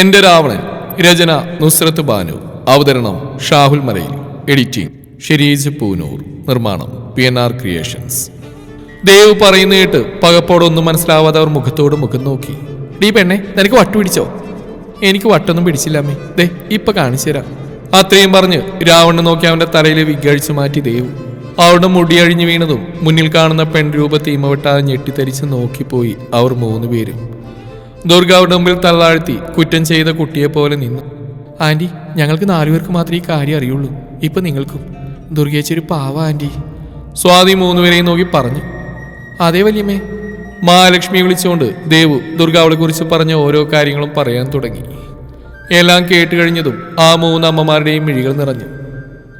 എന്റെ രാവണൻ രചന നുസ്രത്ത് ബാനു. അവതരണം ഷാഹുൽ മലയിൽ. എഡിറ്റിംഗ് ഷിരീജ് പൂനൂർ. നിർമ്മാണം P N R creations. Dev പറയുന്ന കേട്ട് പകപ്പോടൊന്നും മനസ്സിലാവാതെ അവർ മുഖത്തോട് മുഖം നോക്കി. ഡീ പെണ്ണെ നിനക്ക് വട്ട് പിടിച്ചോ? എനിക്ക് വട്ടൊന്നും പിടിച്ചില്ല അമ്മേ. ദേ ഇപ്പൊ കാണിച്ചു തരാം. അത്രയും പറഞ്ഞ് രാവണനെ നോക്കി അവന്റെ തലയിൽ വിഘഴിച്ചു മാറ്റി ദേവ് അവരുടെ മുടി അഴിഞ്ഞു വീണതും മുന്നിൽ കാണുന്ന പെൺരൂപത്തെ ഇമവെട്ടാതെ ഞെട്ടിത്തരിച്ച് നോക്കിപ്പോയി അവർ മൂന്ന് പേരും ദുർഗ മുമ്പിൽ തള്ളാഴ്ത്തി കുറ്റം ചെയ്ത കുട്ടിയെ പോലെ നിന്നു. ആന്റി ഞങ്ങൾക്ക് നാലുപേർക്ക് മാത്രമേ ഈ കാര്യം അറിയുള്ളൂ. ഇപ്പൊ നിങ്ങൾക്കും. ദുർഗേച്ചൊരു പാവ ആന്റി. സ്വാതി മൂന്നുപേരെയും നോക്കി പറഞ്ഞു. അതേ വല്യമ്മേ. മഹാലക്ഷ്മി വിളിച്ചുകൊണ്ട് ദേവു ദുർഗ അവളെ കുറിച്ച് പറഞ്ഞ ഓരോ കാര്യങ്ങളും പറയാൻ തുടങ്ങി. എല്ലാം കേട്ട് കഴിഞ്ഞതും ആ മൂന്ന് അമ്മമാരുടെയും മിഴികൾ നിറഞ്ഞു.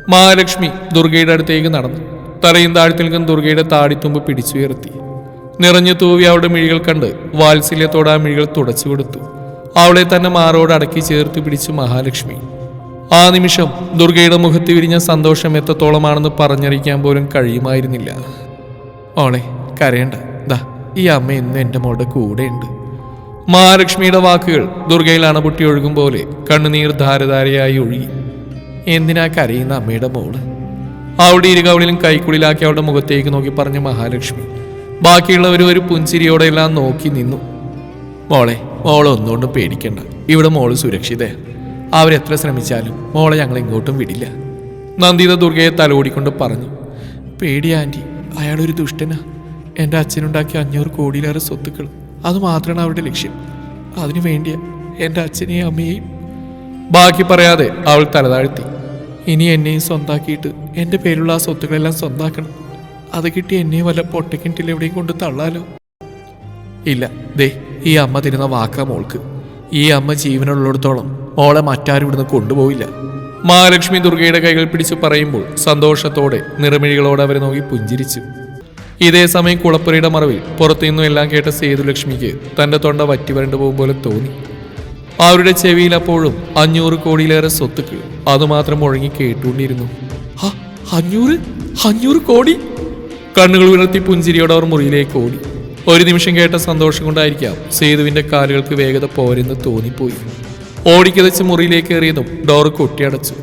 മഹാലക്ഷ്മി ദുർഗയുടെ അടുത്തേക്ക് നടന്നു. തലയും താഴ്ത്തി നിൽക്കുന്ന ദുർഗയുടെ താടിത്തുമ്പ് പിടിച്ചുയർത്തി. നിറഞ്ഞു തൂവി അവളുടെ മിഴികൾ കണ്ട് വാത്സല്യത്തോടെ ആ മിഴികൾ തുടച്ചു കൊടുത്തു. അവളെ തന്നെ മാറോട് അടക്കി ചേർത്ത് പിടിച്ചു മഹാലക്ഷ്മി. ആ നിമിഷം ദുർഗയുടെ മുഖത്ത് വിരിഞ്ഞ സന്തോഷം എത്രത്തോളമാണെന്ന് പറഞ്ഞറിയിക്കാൻ പോലും കഴിയുമായിരുന്നില്ല. ഓളെ കരയണ്ട. ദാ ഈ അമ്മ ഇന്ന് എന്റെ മോളുടെ കൂടെയുണ്ട്. മഹാലക്ഷ്മിയുടെ വാക്കുകൾ ദുർഗയിൽ അണപൊട്ടി ഒഴുകും പോലെ കണ്ണുനീർ ധാരധാരയായി ഒഴുകി. എന്തിനാ കരയുന്ന അമ്മയുടെ മോൾ? അവളുടെ ഇരുകവളിലും കൈക്കുള്ളിലാക്കി അവളുടെ മുഖത്തേക്ക് നോക്കി പറഞ്ഞ മഹാലക്ഷ്മി. ബാക്കിയുള്ളവർ ഒരു പുഞ്ചിരിയോടെ എല്ലാം നോക്കി നിന്നു. മോളെ മോളെ ഒന്നുകൊണ്ടും പേടിക്കണ്ട. ഇവിടെ മോൾ സുരക്ഷിതേ അവരെത്ര ശ്രമിച്ചാലും മോളെ ഞങ്ങൾ ഇങ്ങോട്ടും വിടില്ല. നന്ദിത ദുർഗയെ തലോടിക്കൊണ്ട് പറഞ്ഞു പേടിയാ ആന്റി അയാളൊരു ദുഷ്ടനാ. എന്റെ അച്ഛനുണ്ടാക്കിയ അഞ്ഞൂറ് കോടിയിലേറെ സ്വത്തുക്കൾ. അത് മാത്രമാണ് അവരുടെ ലക്ഷ്യം. അതിനു വേണ്ടിയാ എന്റെ അച്ഛനെയും അമ്മയെയും. ബാക്കി പറയാതെ അവൾ തലതാഴ്ത്തി ഇനി എന്നെയും സ്വന്താക്കിയിട്ട് എന്റെ പേരിലുള്ള ആ സ്വത്തുക്കളെല്ലാം സ്വന്താക്കണം. അത് കിട്ടി എന്നെ വല്ല പൊട്ടക്കിണ്ടിൽ എവിടെയും കൊണ്ട് തള്ളാലോ? ഇല്ല ദേ ഈ അമ്മ തരുന്ന വാക്കാ മോൾക്ക്. ഈ അമ്മ ജീവനുള്ളിടത്തോളം മോളെ മറ്റാരും ഇവിടുന്ന് കൊണ്ടുപോയില്ല മഹാലക്ഷ്മി ദുർഗയുടെ കൈകൾ പിടിച്ച് പറയുമ്പോൾ സന്തോഷത്തോടെ നിറമിഴികളോടെ അവരെ നോക്കി പുഞ്ചിരിച്ചു. ഇതേ സമയം കുളപ്പുരയുടെ മറവിൽ പുറത്തുനിന്നും എല്ലാം കേട്ട സേതുലക്ഷ്മിക്ക് തന്റെ തൊണ്ട വറ്റി വരണ്ടു പോകും പോലെ തോന്നി. അവരുടെ ചെവിയിൽ അപ്പോഴും അഞ്ഞൂറ് കോടിയിലേറെ സ്വത്തുക്കൾ. അതുമാത്രം മുഴങ്ങി കേട്ടുകൊണ്ടിരുന്നു. "ഹ, അഞ്ഞൂറ്? അഞ്ഞൂറ് കോടി? കണ്ണുകൾ ഉയർത്തി പുഞ്ചിരിയോടെ അവർ മുറിയിലേക്ക് ഓടി. ഒരു നിമിഷം കേട്ട സന്തോഷം കൊണ്ടായിരിക്കാം സേതുവിന്റെ കാലുകൾക്ക് വേഗത പോരെന്ന് തോന്നിപ്പോയി. ഓടിക്കതച്ച് മുറിയിലേക്ക് എറിയതും ഡോർ കൊട്ടിയടച്ചു.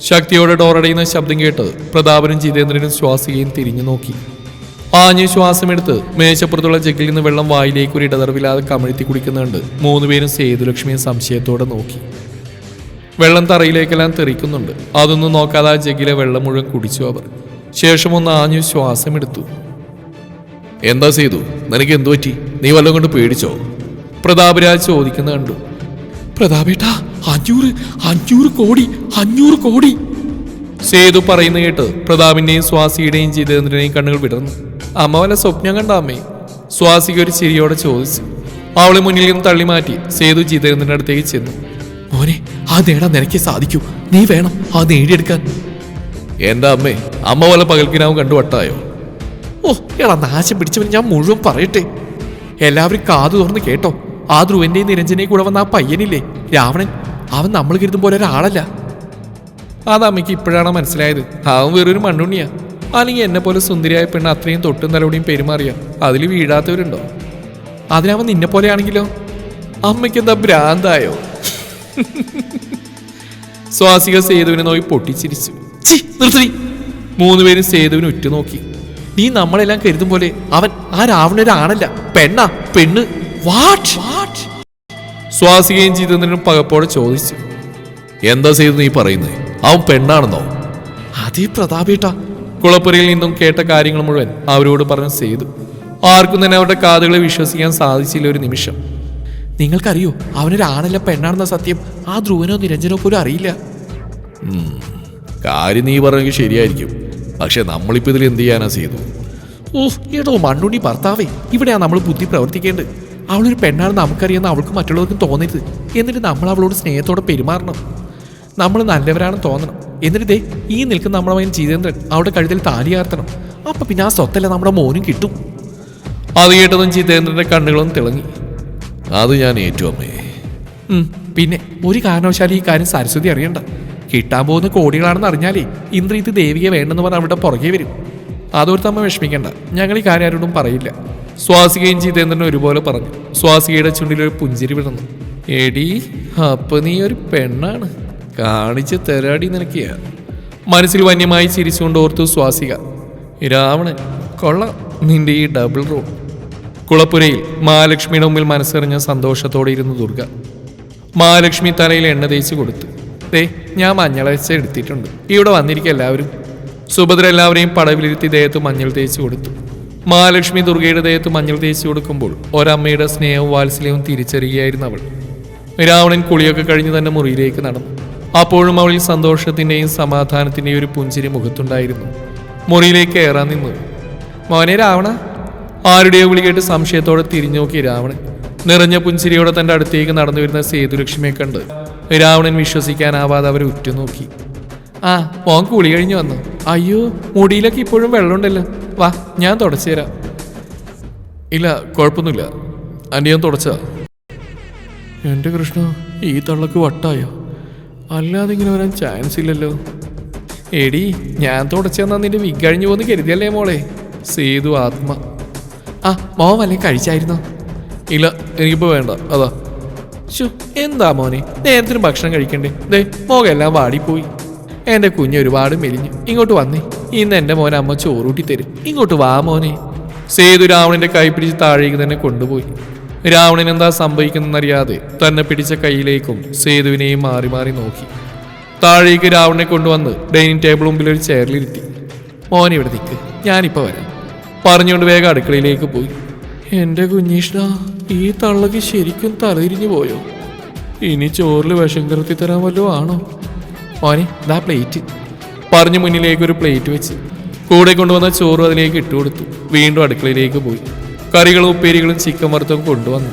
ശക്തിയോടെ ഡോർ അടയുന്ന ശബ്ദം കേട്ടത് പ്രതാപനും ജിതേന്ദ്രനും ശ്വാസികയും തിരിഞ്ഞു നോക്കി. ആഞ്ഞു ശ്വാസമെടുത്ത് മേശപ്പുറത്തുള്ള ജഗ്ഗിൽ നിന്ന് വെള്ളം വായിലേക്ക് ഒരു ഇടതറവില്ലാതെ കമഴ്ത്തി കുടിക്കുന്നുണ്ട് മൂന്നുപേരും സേതുലക്ഷ്മിയെ സംശയത്തോടെ നോക്കി. വെള്ളം തറയിലേക്കെല്ലാം തെറിക്കുന്നുണ്ട്. അതൊന്നും നോക്കാതെ ആ ജഗ്ഗിലെ വെള്ളം മുഴുവൻ കുടിച്ചു അവർ. ശേഷം ആഞ്ഞു ശ്വാസമെടുത്തു. എന്താ ചെയ്തു നിനക്ക് എന്തു പറ്റി? നീ വല്ലതും കൊണ്ട് പേടിച്ചോ? പ്രതാപരാജ് ചോദിക്കുന്ന കണ്ടു. പ്രതാപേട്ടാ അഞ്ഞൂറ് അഞ്ഞൂറ് കോടി അഞ്ഞൂറ് കോടി. സേതു പറയുന്ന കേട്ട് പ്രതാപിന്റെയും സ്വാസിയുടെയും ജിതേന്ദ്രനെയും കണ്ണുകൾ വിടർന്നു. അമ്മ വല്ല സ്വപ്നം കണ്ട അമ്മേ? സ്വാസിക ഒരു ചിരിയോടെ ചോദിച്ചു. അവളെ മുന്നിൽ നിന്ന് തള്ളി മാറ്റി സേതു ജിതേന്ദ്രന്റെ അടുത്തേക്ക് ചെന്നു. മോനെ ആ നേടാൻ നിനക്ക് സാധിക്കൂ. നീ വേണം ആ നേടിയെടുക്കാൻ. എന്റെ അമ്മേ? അമ്മ പോലെ പകൽക്കിനാവും കണ്ടു വട്ടായോ? ഓ എടാ നാശം പിടിച്ചവന് ഞാൻ മുഴുവൻ പറയട്ടെ. എല്ലാവരും കാതു തുറന്ന് കേട്ടോ. ആ ധ്രുവന്റെയും നിരഞ്ജനെയും കൂടെ വന്ന ആ പയ്യനില്ലേ? രാവണൻ. അവൻ നമ്മൾ കരുതും പോലെ ഒരാളല്ല. അത് അമ്മയ്ക്ക് ഇപ്പോഴാണ് മനസ്സിലായത്. അവൻ വേറൊരു മണ്ണുണ്ണിയാ. അല്ലെങ്കിൽ എന്നെ പോലെ സുന്ദരിയായ പെണ്ണ് അത്രയും തൊട്ടും തലോടിയും പെരുമാറിയ. അതിൽ വീഴാത്തവരുണ്ടോ? അതിനവൻ നിന്നെ പോലെയാണെങ്കിലോ? അമ്മയ്ക്ക് എന്താ ഭ്രാന്തായോ? സ്വാസിക സേതുവിനെ നോക്കി പൊട്ടിച്ചിരിച്ചു. "ഛി, നിർത്തി മൂന്നുപേരും സേതുവിനെ ഉറ്റുനോക്കി. നീ നമ്മളെല്ലാം കരുതും പോലെ അവൻ ആ രാവണൊരാണല്ല പെണ്ണാ പെണ്ണ്. വാട്ട് സ്വാസികയും ജിതേന്ദ്രനും പകപ്പോടെ ചോദിച്ചു. എന്താ ചെയ്തു നീ പറയുന്നത് അവൻ പെണ്ണാണെന്നോ? അതേ പ്രതാപേട്ട കുളപ്പുരയിൽ നിന്നും കേട്ട കാര്യങ്ങൾ മുഴുവൻ അവരോട് പറഞ്ഞു ചെയ്തു ആർക്കും തന്നെ അവരുടെ കാതുകളെ വിശ്വസിക്കാൻ സാധിച്ചില്ല ഒരു നിമിഷം. നിങ്ങൾക്കറിയോ അവനൊരാണല്ല പെണ്ണാണെന്ന സത്യം ആ ധ്രുവനോ നിരഞ്ജനോ പോലും അറിയില്ല. കാര്യം നീ പറഞ്ഞെങ്കിൽ ശരിയായിരിക്കും. പക്ഷെ നമ്മളിപ്പോ ഇതിൽ എന്ത് ചെയ്യാനാ ചെയ്തു ഓ ഏതോ മണ്ണുണ്ണി ഭർത്താവേ ഇവിടെയാ നമ്മൾ ബുദ്ധി പ്രവർത്തിക്കേണ്ടത്. അവളൊരു പെണ്ണാണെന്ന് നമുക്കറിയാമെന്ന് അവൾക്ക് മറ്റുള്ളവർക്കും തോന്നരുത്. എന്നിട്ട് നമ്മൾ അവളോട് സ്നേഹത്തോടെ പെരുമാറണം. നമ്മൾ നല്ലവരാണെന്ന് തോന്നണം. എന്നിട്ട് ദേ ഈ നിൽക്കുന്ന നമ്മുടെ മകൻ ജിതേന്ദ്രൻ കഴുത്തിൽ താലി ആർത്തണം. അപ്പൊ പിന്നെ ആ സ്വത്തല്ല നമ്മുടെ മോനും കിട്ടും. അത് കേട്ടതും ജീതേന്ദ്രന്റെ കണ്ണുകളും തിളങ്ങി. അത് ഞാൻ ഏറ്റവും അമ്മേ. പിന്നെ ഒരു കാരണവശാലും ഈ കാര്യം സരസ്വതി അറിയണ്ട. കിട്ടാൻ പോകുന്ന കോടികളാണെന്ന് അറിഞ്ഞാലേ ഇന്ദ്രിയത്ത് ദേവിയെ വേണ്ടെന്ന് പറഞ്ഞ് അവിടെ പുറകെ വരും. അതോർത്ത് അമ്മ വിഷമിക്കണ്ട. ഞങ്ങൾ ഈ കാര്യം ആരോടും പറയില്ല. സ്വാസികയും ജിതേന്ദ്രൻ ഒരുപോലെ പറഞ്ഞു. സ്വാസികയുടെ ചുണ്ടിൽ ഒരു പുഞ്ചിരി വിടുന്നു എടി അപ്പൊ നീ ഒരു പെണ്ണാണ്. കാണിച്ച് തെരാടി നിനക്കിയ മനസ്സിൽ വന്യമായി ചിരിച്ചുകൊണ്ട് ഓർത്തു സ്വാസിക. രാവണൻ കൊള്ളാം നിന്റെ ഈ ഡബിൾ റോൾ കുളപ്പുരയിൽ മഹാലക്ഷ്മിയുടെ മുമ്പിൽ മനസ്സറിഞ്ഞ സന്തോഷത്തോടെ ഇരുന്നു ദുർഗ. മഹാലക്ഷ്മി തലയിൽ എണ്ണ തേച്ച് കൊടുത്തു. ദേ ഞാൻ മഞ്ഞളച്ച എടുത്തിട്ടുണ്ട്. ഇവിടെ വന്നിരിക്കുക എല്ലാവരും. സുഭദ്ര എല്ലാവരെയും പടവിലിരുത്തി ദേഹത്ത് മഞ്ഞൾ തേച്ച് കൊടുത്തു. മഹാലക്ഷ്മി ദുർഗയുടെ ദേഹത്ത് മഞ്ഞൾ തേച്ച് കൊടുക്കുമ്പോൾ ഒരമ്മയുടെ സ്നേഹവും വാത്സല്യവും തിരിച്ചറിയുകയായിരുന്നു അവൾ. രാവണൻ കുളിയൊക്കെ കഴിഞ്ഞ് തന്നെ മുറിയിലേക്ക് നടന്നു. അപ്പോഴും അവളിൽ സന്തോഷത്തിന്റെയും സമാധാനത്തിന്റെയും ഒരു പുഞ്ചിരി മുഖത്തുണ്ടായിരുന്നു. മുറിയിലേക്ക് കയറാൻ നിന്നു. മോനെ രാവണ. ആരുടെയോ വിളി കേട്ട് സംശയത്തോടെ തിരിഞ്ഞു നോക്കി രാവണൻ. നിറഞ്ഞ പുഞ്ചിരിയോടെ തന്റെ അടുത്തേക്ക് നടന്നു വരുന്ന സേതുലക്ഷ്മിയെ കണ്ട് രാവണൻ വിശ്വസിക്കാനാവാതെ അവർ ഉറ്റുനോക്കി. ആ മോൻ കുളി കഴിഞ്ഞു വന്നു. അയ്യോ മുടിയിലൊക്കെ ഇപ്പോഴും വെള്ളമുണ്ടല്ലോ. വാ ഞാൻ തുടച്ചു തരാം. ഇല്ല കുഴപ്പമൊന്നുമില്ല. അന്റെ ഞാൻ തുടച്ച. എന്റെ കൃഷ്ണ ഈ തള്ളക്ക് വട്ടായോ? അല്ലാതെ ഇങ്ങനെ വരാൻ ചാൻസ് ഇല്ലല്ലോ. എടി ഞാൻ തുടച്ചെന്നാ നിന്റെ വിഗ് കഴിഞ്ഞു പോന്ന് കരുതിയല്ലേ മോളെ? സേതു ആത്മ. ആ മോ വല്ലേ കഴിച്ചായിരുന്നോ? ഇല്ല എനിക്കിപ്പോ വേണ്ട. അതാ. ശു എന്താ മോനെ? നേരത്തിന് ഭക്ഷണം കഴിക്കണ്ടേ? ദേ മോകെല്ലാം വാടിപ്പോയി. എന്റെ കുഞ്ഞ് ഒരുപാട് മെലിഞ്ഞു. ഇങ്ങോട്ട് വന്നേ. ഇന്ന് എന്റെ മോനെ അമ്മ ചോറൂട്ടി തരും. ഇങ്ങോട്ട് വാ മോനെ. സേതു രാവണന്റെ കൈ പിടിച്ച് താഴേക്ക് തന്നെ കൊണ്ടുപോയി. രാവണൻ എന്താ സംഭവിക്കുന്നറിയാതെ തന്നെ പിടിച്ച കൈയിലേക്കും സേതുവിനെയും മാറി മാറി നോക്കി. താഴേക്ക് രാവണനെ കൊണ്ടുവന്ന് ഡൈനിങ് ടേബിൾ മുമ്പിൽ ഒരു ചെയറിലിരുത്തി. മോൻ ഇവിടെ നിൽക്ക്. ഞാനിപ്പോ വരാം. പറഞ്ഞുകൊണ്ട് വേഗം അടുക്കളയിലേക്ക് പോയി. എന്റെ കുഞ്ഞീഷ്ണ ഈ തള്ളകി ശരിക്കും തലതിരിഞ്ഞു പോയോ? ഇനി ചോറിൽ വിഷം കിടത്തി തരാൻ വല്ലതും ആണോ? ഓനെ ദാ പ്ലേറ്റ്. പറഞ്ഞു മുന്നിലേക്ക് ഒരു പ്ലേറ്റ് വെച്ച് കൂടെ കൊണ്ടുവന്ന ചോറ് അതിലേക്ക് ഇട്ടുകൊടുത്തു വീണ്ടും അടുക്കളയിലേക്ക് പോയി. കറികളും ഉപ്പേരികളും ചിക്കൻ വറുത്തും കൊണ്ടുവന്നു.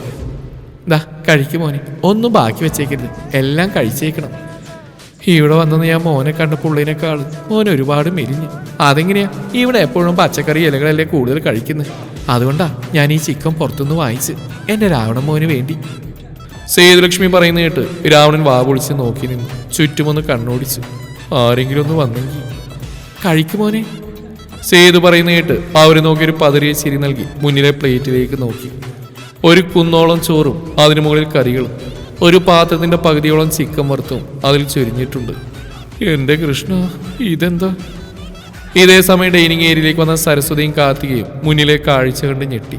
ദാ കഴിക്കും മോനെ. ഒന്നും ബാക്കി വെച്ചേക്കരുത്. എല്ലാം കഴിച്ചേക്കണം. ഇവിടെ വന്നെന്ന് ഞാൻ മോനെ കണ്ടപ്പോൾ പുള്ളിനേക്കാൾ മോൻ ഒരുപാട് മെലിഞ്ഞു. അതെങ്ങനെയാ? ഇവിടെ എപ്പോഴും പച്ചക്കറി ഇലകളല്ലേ കൂടുതൽ കഴിക്കുന്നത് അതുകൊണ്ടാ ഞാൻ ഈ ചിക്കൻ പുറത്തുനിന്ന് വാങ്ങിച്ച് എന്റെ രാവണ മോന് വേണ്ടി. സേതുലക്ഷ്മി പറയുന്ന കേട്ട് രാവണൻ വാ പൊളിച്ച് നോക്കി നിന്നു. ചുറ്റുമൊന്ന് കണ്ണോടിച്ചു ആരെങ്കിലും ഒന്ന് വന്നെങ്കിൽ കഴിക്കുമോനെ സേതു പറയുന്ന കേട്ട് അവർ നോക്കി ഒരു പതറിയ ചിരി നൽകി മുന്നിലെ പ്ലേറ്റിലേക്ക് നോക്കി. ഒരു കുന്നോളം ചോറും അതിനു മുകളിൽ കറികളും. ഒരു പാത്രത്തിന്റെ പകുതിയോളം ചിക്കൻ വറുത്തും അതിൽ ചൊരിഞ്ഞിട്ടുണ്ട്. എന്റെ കൃഷ്ണ ഇതെന്താ? ഇതേ സമയം ഡൈനിങ് ഏരിയയിലേക്ക് വന്ന സരസ്വതിയും കാർത്തികയും മുന്നിലെ കാഴ്ച കണ്ട് ഞെട്ടി.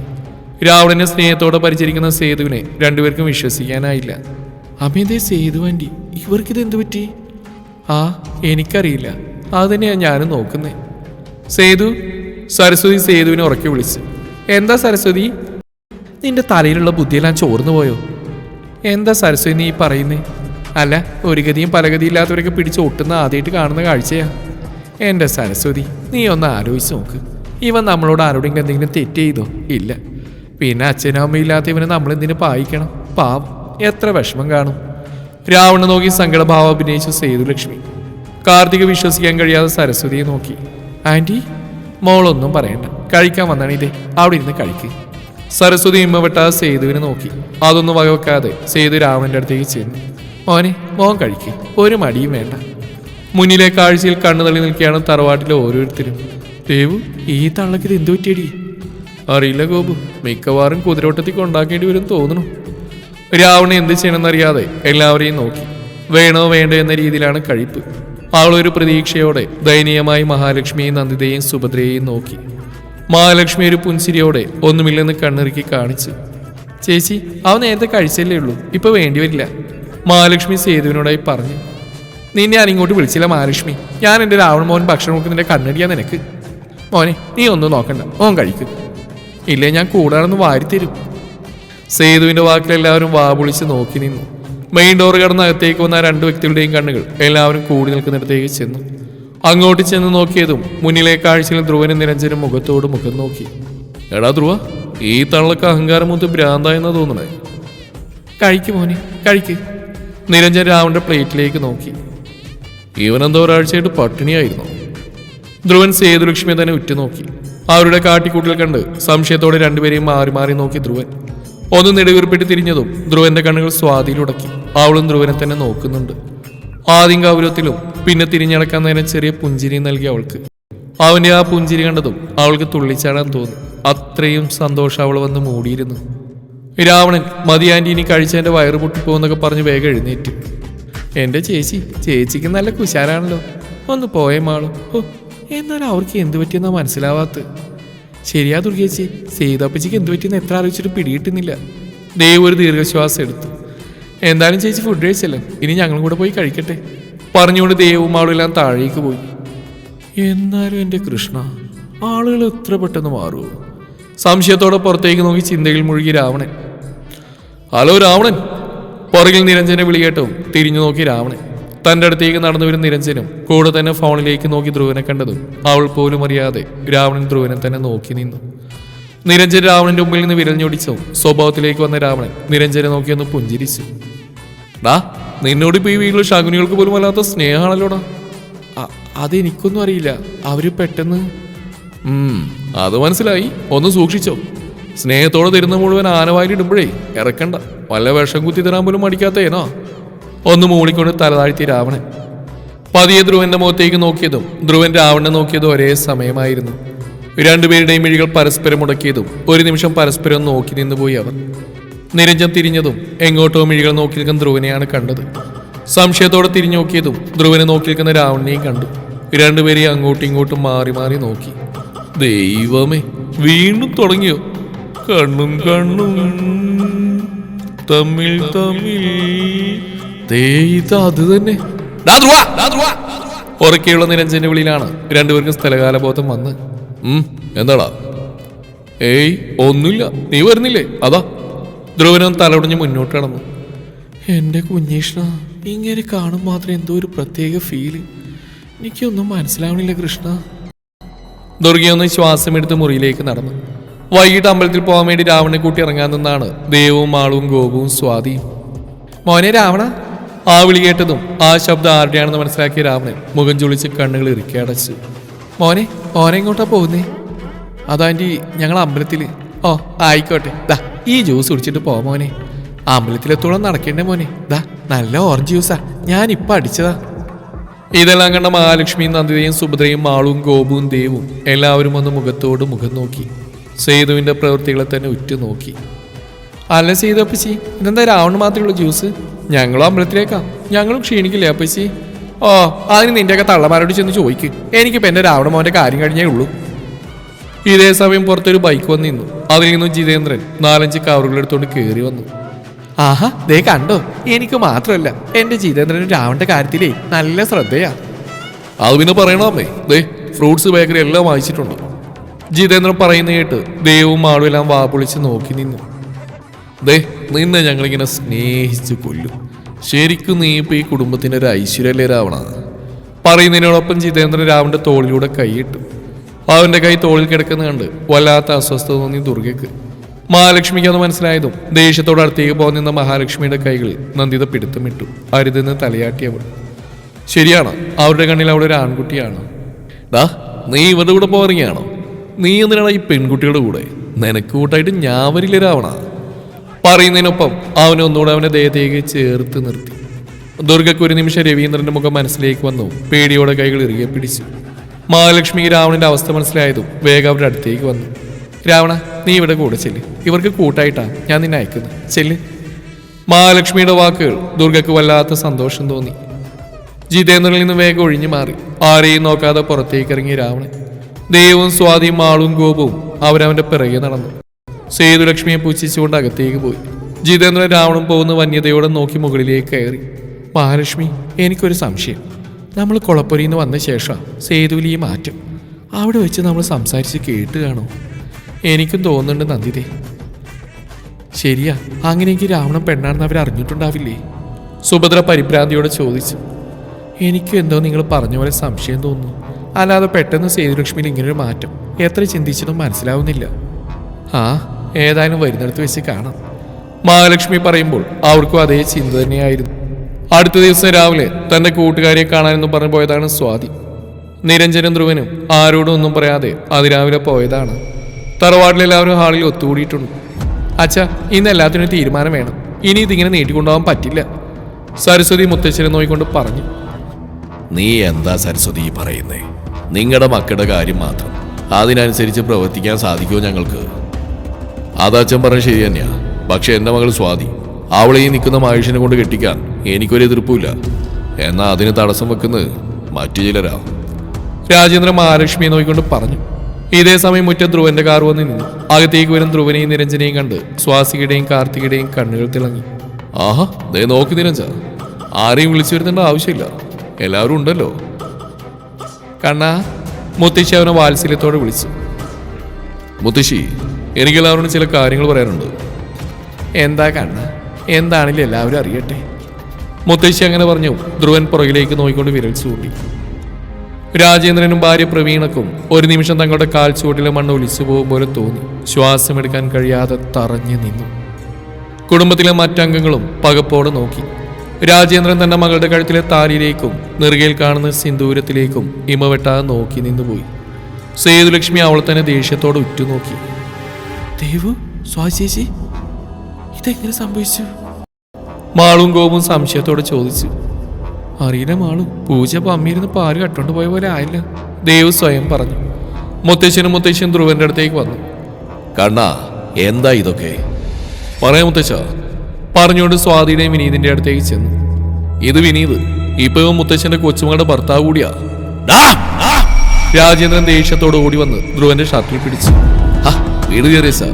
രാവണനെ സ്നേഹത്തോടെ പരിചരിക്കുന്ന സേതുവിനെ രണ്ടുപേർക്കും വിശ്വസിക്കാനായില്ല. അമിതേ സേതു ആന്റി ഇവർക്കിത് എന്തു പറ്റി? ആ എനിക്കറിയില്ല. അത് തന്നെയാ ഞാനും നോക്കുന്നേ. സേതു? സരസ്വതി സേതുവിനെ ഉറക്കി വിളിച്ചു. എന്താ സരസ്വതി? നിന്റെ തലയിലുള്ള ബുദ്ധിയെല്ലാം ചോർന്നു പോയോ? എന്താ സരസ്വതി നീ പറയുന്നേ? അല്ല ഒരു ഗതിയും പലഗതിയില്ലാത്തവരൊക്കെ പിടിച്ച് ഒട്ടുന്ന ആദ്യമായിട്ട് കാണുന്ന കാഴ്ചയാ. എന്റെ സരസ്വതി നീ ഒന്ന് ആലോചിച്ച് നോക്ക്. ഇവൻ നമ്മളോട് ആരോടെങ്കിലും എന്തെങ്കിലും തെറ്റ് ചെയ്തോ? ഇല്ല. പിന്നെ അച്ഛനും അമ്മയില്ലാത്ത ഇവനെ നമ്മൾ എന്തിനു പായിക്കണം? പാവം. എത്ര വിഷമം കാണും. രാവണ നോക്കി സങ്കടഭാവം അഭിനയിച്ചു സേതുലക്ഷ്മി. കാർത്തിക വിശ്വസിക്കാൻ കഴിയാതെ സരസ്വതിയെ നോക്കി. ആന്റി മോളൊന്നും പറയണ്ട. കഴിക്കാൻ വന്നാണ് ഇതേ. അവിടെ ഇരുന്ന് കഴിക്ക്. സരസ്വതി ഇമ്മവട്ട സേതുവിനെ നോക്കി. അതൊന്നും വകവെക്കാതെ സേതു രാമന്റെ അടുത്തേക്ക് ചെന്നു. മോനെ മോൻ കഴിക്ക്. ഒരു മടിയും വേണ്ട. മുന്നിലെ കാഴ്ചയിൽ കണ്ണു തള്ളി നിൽക്കുകയാണ് തറവാട്ടിലെ ഓരോരുത്തരും. ദേവു ഈ തള്ളക്കിത് എന്തു പറ്റിയടി? അറിയില്ല ഗോപു മിക്കവാറും കുതിരോട്ടത്തിൽ കൊണ്ടാക്കേണ്ടി വരും തോന്നുന്നു. രാവണ എന്ത് ചെയ്യണമെന്നറിയാതെ എല്ലാവരെയും നോക്കി. വേണോ വേണ്ടോ എന്ന രീതിയിലാണ് കഴിപ്പ്. അവളൊരു പ്രതീക്ഷയോടെ ദയനീയമായി മഹാലക്ഷ്മിയെയും നന്ദിതയെയും സുഭദ്രയെയും നോക്കി. മഹാലക്ഷ്മി ഒരു പുൻസിരിയോടെ ഒന്നുമില്ലെന്ന് കണ്ണിറുക്കി കാണിച്ചു. ചേച്ചി അവൻ നേരത്തെ കഴിച്ചല്ലേ ഉള്ളൂ ഇപ്പൊ വേണ്ടി വരില്ല. മഹാലക്ഷ്മി സേതുവിനോടായി പറഞ്ഞു. നിന്നെ ഞാൻ ഇങ്ങോട്ട് വിളിച്ചില്ല മഹാലക്ഷ്മി. ഞാൻ എന്റെ രാവണ മോൻ ഭക്ഷണം കൊടുക്കുന്നതിന്റെ കണ്ണടിയാ നിനക്ക്. മോനെ നീ ഒന്നും നോക്കണ്ട. ഓൻ കഴിക്കും. ഇല്ലേ ഞാൻ കൂടാണെന്ന് വാരിത്തരും. സേതുവിന്റെ വാക്കിൽ എല്ലാവരും വാപൊളിച്ച് നോക്കി നിന്നു. മെയിൻ ഡോർ കടന്ന് അകത്തേക്ക് വന്ന രണ്ട് വ്യക്തികളുടെയും കണ്ണുകൾ എല്ലാവരും കൂടി നിൽക്കുന്നിടത്തേക്ക് ചെന്നു. അങ്ങോട്ട് ചെന്ന് നോക്കിയതും മുന്നിലെ കാഴ്ചയിൽ ധ്രുവനും നിരഞ്ജനും മുഖത്തോട് മുഖം നോക്കി. എടാ ധ്രുവ ഈ തള്ളക്ക് അഹങ്കാരം മൂത്ത് ഭ്രാന്തായെന്നാ തോന്നണേ? കഴിക്ക് മോനെ കഴിക്ക്. നിരഞ്ജൻ രാവന്റെ പ്ലേറ്റിലേക്ക് നോക്കി. ഇവനെന്തോ ഒരാഴ്ചയായിട്ട് പട്ടിണിയായിരുന്നു. ധ്രുവൻ സേതുലക്ഷ്മിയെ തന്നെ ഉറ്റുനോക്കി. അവരുടെ കാട്ടിക്കൂട്ടിൽ കണ്ട് സംശയത്തോടെ രണ്ടുപേരെയും മാറി മാറി നോക്കി ധ്രുവൻ. ഒന്ന് നെടുവീർപ്പിട്ട് തിരിഞ്ഞതും ധ്രുവന്റെ കണ്ണുകൾ സ്വാതിയിലുടക്കി അവളും ധ്രുവനെ തന്നെ നോക്കുന്നുണ്ട്. ആദ്യം ഗൗരവത്തിലും പിന്നെ തിരിഞ്ഞടക്കാൻ നേരം ചെറിയ പുഞ്ചിരി നൽകി അവൾക്ക്. അവന്റെ ആ പുഞ്ചിരി കണ്ടതും അവൾക്ക് തുള്ളിച്ചാടാൻ തോന്നി. അത്രയും സന്തോഷം അവൾ വന്ന് മൂടിയിരുന്നു. രാവണൻ മതിയാന്റെ ഇനി കഴിച്ചതിന്റെ വയറ് പൊട്ടിപ്പോന്നൊക്കെ പറഞ്ഞ് വേഗം എഴുന്നേറ്റ്. എന്റെ ചേച്ചി ചേച്ചിക്ക് നല്ല കുശാരാണല്ലോ ഒന്ന് പോയേ മാളു. ഓ എന്നാലും അവർക്ക് എന്ത് പറ്റിയെന്നാ മനസ്സിലാവാത്ത. ശരിയാ ദുർഗേച്ചി സീതാപ്പച്ചിക്ക് എന്ത് പറ്റിയെന്ന് എത്ര ആലോചിച്ചിട്ട് പിടികിട്ടുന്നില്ല. ദൈവം ഒരു ദീർഘശ്വാസം എടുത്തു. എന്തായാലും ചേച്ചി ഫുഡ് കഴിച്ചല്ലോ? ഇനി ഞങ്ങളും കൂടെ പോയി കഴിക്കട്ടെ. പറഞ്ഞുകൊണ്ട് ദേവും എല്ലാം താഴേക്ക് പോയി. എന്നാലും എന്റെ കൃഷ്ണ ആളുകൾ എത്ര പെട്ടെന്ന് മാറുമോ സംശയത്തോടെ പുറത്തേക്ക് നോക്കി ചിന്തയിൽ മുഴുകി രാവണൻ. ഹലോ രാവണൻ. പുറകിൽ നിരഞ്ജനെ വിളി കേട്ടോ തിരിഞ്ഞു നോക്കി രാവണൻ. തന്റെ അടുത്തേക്ക് നടന്നു വരുന്ന നിരഞ്ജനും കൂടെ തന്നെ ഫോണിലേക്ക് നോക്കി ധ്രുവനെ കണ്ടതും അവൾ പോലും അറിയാതെ രാവണൻ ധ്രുവനെ തന്നെ നോക്കി നിന്നു. നിരഞ്ജൻ രാവണന്റെ മുമ്പിൽ നിന്ന് വിരഞ്ഞൊടിച്ചു സ്വഭാവത്തിലേക്ക് വന്ന രാവണൻ നിരഞ്ജനെ നോക്കി ഒന്ന് പുഞ്ചിരിച്ചു. ഡാ നിന്നോട് ഇപ്പൊ ഈ വീട്ടിൽ ശകുനികൾക്ക് പോലും അല്ലാത്ത സ്നേഹമാണല്ലോടാ? അതെനിക്കൊന്നും അറിയില്ല. അവർ പെട്ടെന്ന്. അത് മനസ്സിലായി. ഒന്ന് സൂക്ഷിച്ചോ. സ്നേഹത്തോടെ തരുന്ന മുഴുവൻ ആനവാരിടുമ്പോഴേ ഇറക്കണ്ട. വല്ല വിഷം കുത്തി തരാൻ പോലും മടിക്കാത്തേനോ ഒന്ന് മൂളിക്കൊണ്ട് തലതാഴ്ത്തി രാവണൻ. പതിയെ ധ്രുവന്റെ മുഖത്തേക്ക് നോക്കിയതും ധ്രുവൻ രാവണനെ നോക്കിയതും ഒരേ സമയമായിരുന്നു. രണ്ടുപേരുടെയും മിഴികൾ പരസ്പരം മുടക്കിയതും ഒരു നിമിഷം പരസ്പരം നോക്കി നിന്നുപോയി അവർ. നിരഞ്ജൻ തിരിഞ്ഞതും എങ്ങോട്ടോ മിഴികൾ നോക്കി നിൽക്കുന്ന ധ്രുവനെയാണ് കണ്ടത്. സംശയത്തോടെ തിരിഞ്ഞു നോക്കിയതും ധ്രുവനെ നോക്കി നിൽക്കുന്ന രാവണനെയും കണ്ടു. രണ്ടുപേരെയും അങ്ങോട്ടും ഇങ്ങോട്ടും മാറി മാറി നോക്കി. ദൈവമേ വീണ്ടും തുടങ്ങിയോ? കണ്ണും കണ്ണും. തമ്മിൽ തമ്മിൽ. അത് തന്നെ. ഉറക്കെയുള്ള നിരഞ്ജന്റെ വിളിയിലാണ്. രണ്ടുപേർക്കും സ്ഥലകാലബോധം വന്ന്. എന്താടാ? ഏയ് ഒന്നുമില്ല. നീ വരുന്നില്ലേ? അതാ. ധ്രുവനും തലൊടിഞ്ഞ് മുന്നോട്ട് കടന്നു. എന്റെ കുഞ്ഞീഷ്ണ ഇങ്ങനെ കാണും മാത്രം എന്തോ ഒരു പ്രത്യേക ഫീൽ എനിക്കൊന്നും മനസ്സിലാവണില്ല കൃഷ്ണ. ദുർഗയൊന്ന് ശ്വാസമെടുത്ത് മുറിയിലേക്ക് നടന്നു. വൈകിട്ട് അമ്പലത്തിൽ പോകാൻ വേണ്ടി രാവണനെ കൂട്ടി ഇറങ്ങാൻ നിന്നാണ്. ദേവവും ആളും ഗോപവും സ്വാതിയും മോനെ രാവണ ആ വിളി കേട്ടതും ആ ശബ്ദം ആരുടെയാണെന്ന് മനസ്സിലാക്കിയ രാവണൻ മുഖം ചൊളിച്ച് കണ്ണുകൾ ഇറുക്കി അടച്ചു. മോനെ മോനെ എങ്ങോട്ടാ പോകുന്നേ അതാന്റി ഞങ്ങൾ അമ്പലത്തിൽ ഓ ആയിക്കോട്ടെ. ദാ ഈ ജ്യൂസ് കുടിച്ചിട്ട് പോ മോനെ. അമ്പലത്തിലെത്തോളം നടക്കണ്ടേ മോനെ. ദാ നല്ല ഓറഞ്ച് ജ്യൂസാ. ഇപ്പൊ അടിച്ചതാ. ഇതെല്ലാം കണ്ട മഹാലക്ഷ്മിയും നന്ദിതയും സുഭദ്രയും മാളും ഗോപുവും ദേവും എല്ലാവരും ഒന്ന് മുഖത്തോട് മുഖം നോക്കി. സേതുവിന്റെ പ്രവൃത്തികളെ തന്നെ ഉറ്റുനോക്കി. അല്ല സേതു അപ്പച്ചി? ഇതെന്താ രാവണ് മാത്രമേ ജ്യൂസ്? ഞങ്ങളും അമ്പലത്തിലേക്കാ. ഞങ്ങളും ക്ഷീണിക്കില്ലേ അപ്പച്ചി? ഓ അതിന് നിന്റെയൊക്കെ തള്ളമാരോട് ചെന്ന് ചോദിക്ക്. എനിക്കിപ്പോൾ എന്റെ രാവണ മോന്റെ കാര്യം കഴിഞ്ഞേ ഉള്ളൂ. ഇതേ സമയം പുറത്തൊരു ബൈക്ക് വന്ന് നിന്നു. അതിൽ നിന്നും ജിതേന്ദ്രൻ നാലഞ്ച് കവറുകൾ എടുത്തുകൊണ്ട് കയറി വന്നു. ആഹാ ദേ കണ്ടോ? എനിക്ക് മാത്രമല്ല എന്റെ ജിതേന്ദ്രൻ രാവണന്റെ കാര്യത്തിലേ നല്ല ശ്രദ്ധയാ. അത് പിന്നെ പറയണമേ ദേ ഫ്രൂട്ട്സ് ബേക്കറി എല്ലാം വാങ്ങിച്ചിട്ടുണ്ട്. ജിതേന്ദ്രൻ പറയുന്ന കേട്ട് ദേവും ആളും എല്ലാം വാ പൊളിച്ച് നോക്കി നിന്നു. ദേ നിന്നെ ഞങ്ങളിങ്ങനെ സ്നേഹിച്ച് കൊല്ലും. ശരിക്കും നീ ഇപ്പൊ ഈ കുടുംബത്തിന്റെ ഒരു ഐശ്വര്യല്ലേ രാവണ? പറയുന്നതിനോടൊപ്പം ജിതേന്ദ്രൻ രാവന്റെ തോളിലൂടെ കൈയിട്ടു. അവന്റെ കൈ തോളിൽ കിടക്കുന്ന കണ്ട് വല്ലാത്ത അസ്വസ്ഥത തോന്നി ദുർഗയ്ക്ക്. മഹാലക്ഷ്മിക്ക് അത് മനസ്സിലായതും ദേഷ്യത്തോട് അടുത്തേക്ക് പോകാൻ നിന്ന മഹാലക്ഷ്മിയുടെ കൈകൾ നന്ദിത പിടുത്തമിട്ടു. അരുതെന്ന് തലയാട്ടിയവൾ. ശരിയാണ് അവരുടെ കണ്ണിൽ അവിടെ ഒരു ആൺകുട്ടിയാണ്. ദാ നീ ഇവരുടെ കൂടെ പോറിയാണോ നീ എന്തിനാണ് ഈ പെൺകുട്ടിയുടെ കൂടെ? നിനക്ക് കൂട്ടായിട്ട് ഞാൻ വരില്ല പറയുന്നതിനൊപ്പം അവനെ ഒന്നുകൂടെ ദേഹത്തേക്ക് ചേർത്ത് നിർത്തി. ദുർഗയ്ക്ക് ഒരു നിമിഷം രവീന്ദ്രന്റെ മുഖം മനസ്സിലേക്ക് വന്നു. പേടിയോടെ കൈകൾ ഇറുകെ പിടിച്ചു. മഹാലക്ഷ്മി രാവണന്റെ അവസ്ഥ മനസ്സിലായതും വേഗം അവരുടെ അടുത്തേക്ക് വന്നു. രാവണ നീ ഇവിടെ കൂടെ ചെല്ല്. ഇവർക്ക് കൂട്ടായിട്ടാണ് ഞാൻ നിന്നെ അയക്കുന്നു ചെല്ല്. മഹാലക്ഷ്മിയുടെ വാക്കുകൾ ദുർഗയ്ക്ക് വല്ലാത്ത സന്തോഷം തോന്നി. ജിതേന്ദ്രനിൽ നിന്ന് വേഗം ഒഴിഞ്ഞു മാറി. ആരെയും നോക്കാതെ പുറത്തേക്ക് ഇറങ്ങി രാവണൻ ദേവും സ്വാതിയും ആളും ഗോപവും അവരവന്റെ പിറകെ നടന്നു. സേതുലക്ഷ്മിയെ പുച്ഛിച്ചുകൊണ്ട് അകത്തേക്ക് പോയി. ജിതേന്ദ്രൻ രാവണൻ പോകുന്ന വന്യതയോടെ നോക്കി മുകളിലേക്ക് കയറി. മഹാലക്ഷ്മി എനിക്കൊരു സംശയം. നമ്മൾ കുളപ്പൊരിയിൽ നിന്ന് വന്ന ശേഷം സേതുലിയെ മാറ്റും മാറ്റം. അവിടെ വെച്ച് നമ്മൾ സംസാരിച്ച് കേട്ട് കാണോ. എനിക്കും തോന്നുന്നുണ്ട് നന്ദിതേ. ശരിയാ അങ്ങനെയെങ്കിൽ രാവണൻ പെണ്ണാണെന്ന് അവർ അറിഞ്ഞിട്ടുണ്ടാവില്ലേ? സുഭദ്ര പരിഭ്രാന്തിയോടെ ചോദിച്ചു. എനിക്കും എന്തോ നിങ്ങൾ പറഞ്ഞ പോലെ സംശയം തോന്നുന്നു. അല്ലാതെ പെട്ടെന്ന് സേതുലക്ഷ്മിയിൽ ഇങ്ങനൊരു മാറ്റം. എത്ര ചിന്തിച്ചിട്ടും മനസ്സിലാവുന്നില്ല. ആ ഏതായാലും വരുന്നിടത്ത് വെച്ച് കാണാം. മഹാലക്ഷ്മി പറയുമ്പോൾ അവർക്കും അതേ ചിന്ത തന്നെയായിരുന്നു. അടുത്ത ദിവസം രാവിലെ തന്റെ കൂട്ടുകാരിയെ കാണാനെന്ന് പറഞ്ഞു പോയതാണ് സ്വാതി. നിരഞ്ജനും ധ്രുവനും ആരോടും ഒന്നും പറയാതെ അതിരാവിലെ പോയതാണ്. തറവാട്ടിലെല്ലാവരും ഹാളിൽ ഒത്തുകൂടിയിട്ടുണ്ട്. അച്ഛ ഇന്ന് എല്ലാത്തിനും തീരുമാനം വേണം. ഇനി ഇതിങ്ങനെ നീട്ടിക്കൊണ്ടുപോകാൻ പറ്റില്ല. സരസ്വതി മുത്തശ്ശനെ നോയിക്കൊണ്ട് പറഞ്ഞു. നീ എന്താ സരസ്വതി പറയുന്നേ? നിങ്ങളുടെ മക്കളുടെ കാര്യം മാത്രം. അതിനനുസരിച്ച് പ്രവർത്തിക്കാൻ സാധിക്കുമോ ഞങ്ങൾക്ക്? അതച്ഛൻ പറഞ്ഞ ശരി തന്നെയാ. പക്ഷെ എന്റെ മകൾ സ്വാതി അവളെ ഈ നിൽക്കുന്ന മഹേഷിനെ കൊണ്ട് കെട്ടിക്കാൻ എനിക്കൊരു എതിർപ്പില്ല എന്നാ അതിന് തടസ്സം വെക്കുന്നത് മറ്റു ചിലരാ. രാജേന്ദ്രൻ മഹാലക്ഷ്മിയെ നോക്കിക്കൊണ്ട് പറഞ്ഞു. ഇതേ സമയം മുറ്റ ധ്രുവന്റെ കാർ വന്ന് നിന്നു. അകത്തേക്ക് വരും ധ്രുവനെയും നിരഞ്ജനെയും കണ്ട് സ്വാസികയുടെയും കാർത്തികയുടെയും കണ്ണുകൾ തിളങ്ങി. ആഹാ ദേ നോക്കി നിരഞ്ജ. ആരെയും വിളിച്ചു വരുത്തേണ്ട ആവശ്യമില്ല. എല്ലാവരും ഉണ്ടല്ലോ. കണ്ണാ മുത്തശ്ശി അവനെ വാത്സല്യത്തോടെ വിളിച്ചു. മുത്തശ്ശി എനിക്ക് എല്ലാവരോടും ചില കാര്യങ്ങൾ പറയാനുണ്ട്. എന്താ കണ്ണ എന്താണെങ്കിലും എല്ലാവരും അറിയട്ടെ. മുത്തശ്ശി അങ്ങനെ പറഞ്ഞു ധ്രുവൻ പുറകിലേക്ക് നോക്കിക്കൊണ്ട് വിരൽ ചൂണ്ടി. രാജേന്ദ്രനും ഭാര്യ പ്രവീണക്കും ഒരു നിമിഷം തങ്ങളുടെ കാൽ ചുവട്ടിലെ മണ്ണ് ഒലിച്ചു പോകും പോലെ തോന്നി. ശ്വാസമെടുക്കാൻ കഴിയാതെ തറഞ്ഞു നിന്നു. കുടുംബത്തിലെ മറ്റംഗങ്ങളും പകപ്പോടെ നോക്കി. രാജേന്ദ്രൻ തന്റെ മകളുടെ കഴുത്തിലെ താലിയിലേക്കും നെറുകയിൽ കാണുന്ന സിന്ദൂരത്തിലേക്കും ഇമവെട്ട നോക്കി നിന്നുപോയി. സേതുലക്ഷ്മി അവളെ തന്നെ ദേഷ്യത്തോടെ ഉറ്റുനോക്കി. ദേവു സ്വാചേച്ചി ഇതെങ്ങനെ സംഭവിച്ചു? മാളും ഗോപും സംശയത്തോടെ ചോദിച്ചു. അറിയില്ല മാളും പൂജ പമ്മിയിരുന്ന് പാൽ കട്ടുകൊണ്ട് പോയ പോലെ ആയില്ല ദേവ് സ്വയം പറഞ്ഞു. മുത്തശ്ശനും മുത്തശ്ശനും ധ്രുവന്റെ അടുത്തേക്ക് വന്നു. കണ്ണാ എന്താ ഇതൊക്കെ? പറയാം മുത്തശ്ശ പറഞ്ഞുകൊണ്ട് സ്വാതിയുടെയും വിനീതിന്റെ അടുത്തേക്ക് ചെന്നു. ഇത് വിനീത് ഇപ്പൊ മുത്തച്ഛന്റെ കൊച്ചുമകളുടെ ഭർത്താവ് കൂടിയാ. രാജേന്ദ്രൻ ദേഷ്യത്തോട് ഓടി വന്ന് ധ്രുവന്റെ ഷർട്ടിൽ പിടിച്ചു. ആ, വീട് കയറിയ സാർ.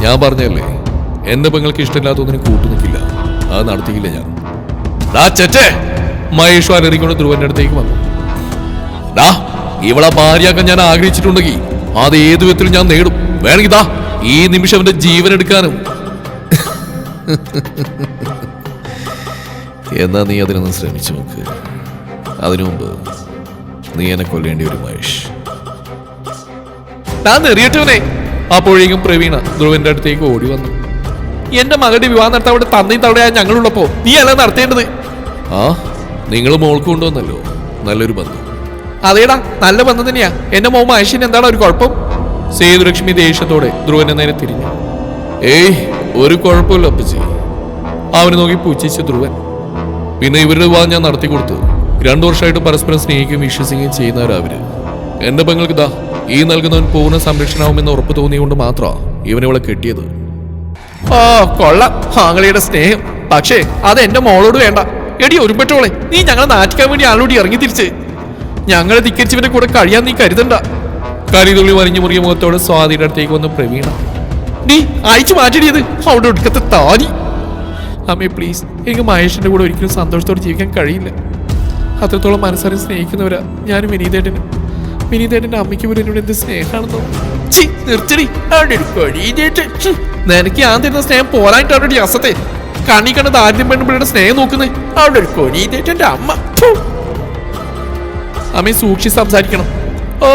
ഞാൻ പറഞ്ഞല്ലേ എന്റെ പെങ്ങൾക്ക് ഇഷ്ടമില്ലാത്തൊന്നിനും കൂട്ടു നിൽക്കില്ല. അത് നടത്തിക്കില്ല ഞാൻ. മഹേഷ് അലറിക്കൊണ്ട് ധ്രുവന്റെ അടുത്തേക്ക് വന്നു. ഇവളെ ഭാര്യയാക്കാൻ ഞാൻ ആഗ്രഹിച്ചിട്ടുണ്ടെങ്കിൽ അത് ഏതു വിധത്തിലും ഞാൻ നേടും. വേണമെങ്കിൽ ദാ ഈ നിമിഷം അവന്റെ ജീവൻ എടുക്കാനും എന്നാ നീ അതിനൊന്ന് ശ്രമിച്ചു നോക്ക്. അതിനു മുമ്പ് നീ എന്നെ കൊല്ലേണ്ടി ഒരു മഹേഷ്. ഞാൻ എറിയട്ടവനെ. അപ്പോഴേക്കും പ്രവീണ ധ്രുവന്റെ അടുത്തേക്ക് ഓടി വന്നു. എന്റെ മകളുടെ വിവാഹം നടത്താൻ അവിടെ തന്നി തവണയാ ഞങ്ങളുള്ളപ്പോ നീ അല്ല നടത്തേണ്ടത്? ആ നിങ്ങൾ മോൾക്ക് കൊണ്ടുവന്നല്ലോ. നല്ലൊരു ബന്ധം. അതേടാ നല്ല ബന്ധം തന്നെയാ. എന്റെ മോൻ മഹേഷിന് എന്താണ് ഒരു കുഴപ്പം? സേതുലക്ഷ്മി ദേഷ്യത്തോടെ ധ്രുവന്റെ നേരെ തിരിഞ്ഞു. ഏയ് ഒരു കുഴപ്പമില്ല അപ്പച്ചി. അവന് നോക്കി പൂച്ചിച്ച് ധ്രുവൻ. പിന്നെ ഇവരുടെ വിവാഹം ഞാൻ നടത്തി കൊടുത്തു. രണ്ടു വർഷമായിട്ട് പരസ്പരം സ്നേഹിക്കുകയും വിശ്വസിക്കുകയും ചെയ്യുന്നവരാവര് എന്റെ പെങ്ങൾക്ക് ഇതാ ഈ നൽകുന്നവൻ പൂർണ സംരക്ഷണമാവുമെന്ന് ഉറപ്പ് തോന്നിയുകൊണ്ട് മാത്രമാണ് ഇവനിവളെ കെട്ടിയത്. ആ കൊള്ള. ആങ്ങളിയുടെ സ്നേഹം. പക്ഷേ അത് എന്റെ മോളോട് വേണ്ട. എടി ഒരുമ്പെട്ടോളെ നീ ഞങ്ങളെ നാറ്റിക്കാൻ വേണ്ടി ആളോടി ഇറങ്ങി തിരിച്ച്. ഞങ്ങളെ ധിക്കരിച്ചവന്റെ കൂടെ കഴിയാൻ നീ കരുതണ്ട. കരിതുള്ളി വരിഞ്ഞു മുറിയ മുഖത്തോടെ സ്വാതിയുടെ അടുത്തേക്ക് വന്ന് പ്രവീണ. നീ അയച്ചു മാറ്റിയത് അവിടെ ഒടുക്കത്തെ താനി. അമ്മേ പ്ലീസ് എനിക്ക് മഹേഷിന്റെ കൂടെ ഒരിക്കലും സന്തോഷത്തോടെ ജീവിക്കാൻ കഴിയില്ല. അത്രത്തോളം മനസ്സറിഞ്ഞ് സ്നേഹിക്കുന്നവരാ ഞാനും വിനീതേട്ടനും. വിനീതേട്ടന്റെ അമ്മയ്ക്ക് പോലും എന്നോട് എന്ത് സ്നേഹമാണെന്നോ. ഛി, നിനക്ക് ഞാൻ തരുന്ന സ്നേഹം പോരായിട്ട് അവരുടെ അസത്തെ. കണ്ണി കണ്ട ദാരിദ്ര്യം പെണ്ണുപിള്ളയുടെ സ്നേഹം നോക്കുന്നേ. അവിടെ ഒരു കൊടിയേറ്റന്റെ അമ്മ. അമ്മ സൂക്ഷിച്ച് സംസാരിക്കണം. ഓ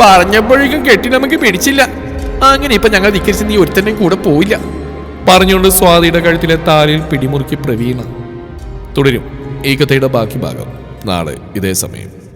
പറഞ്ഞപ്പോഴേക്കും കെട്ടി നമുക്ക് പിടിച്ചില്ല. അങ്ങനെ ഇപ്പൊ ഞങ്ങൾ ധിക്കരിച്ച് നീ ഒരുത്തന്നെയും കൂടെ പോയില്ല. പറഞ്ഞുകൊണ്ട് സ്വാതിയുടെ കഴുത്തിലെ താലിൽ പിടിമുറുക്കി പ്രവീണ. തുടരും. ഈ കഥയുടെ ബാക്കി ഭാഗം. നാളെ ഇതേ സമയം.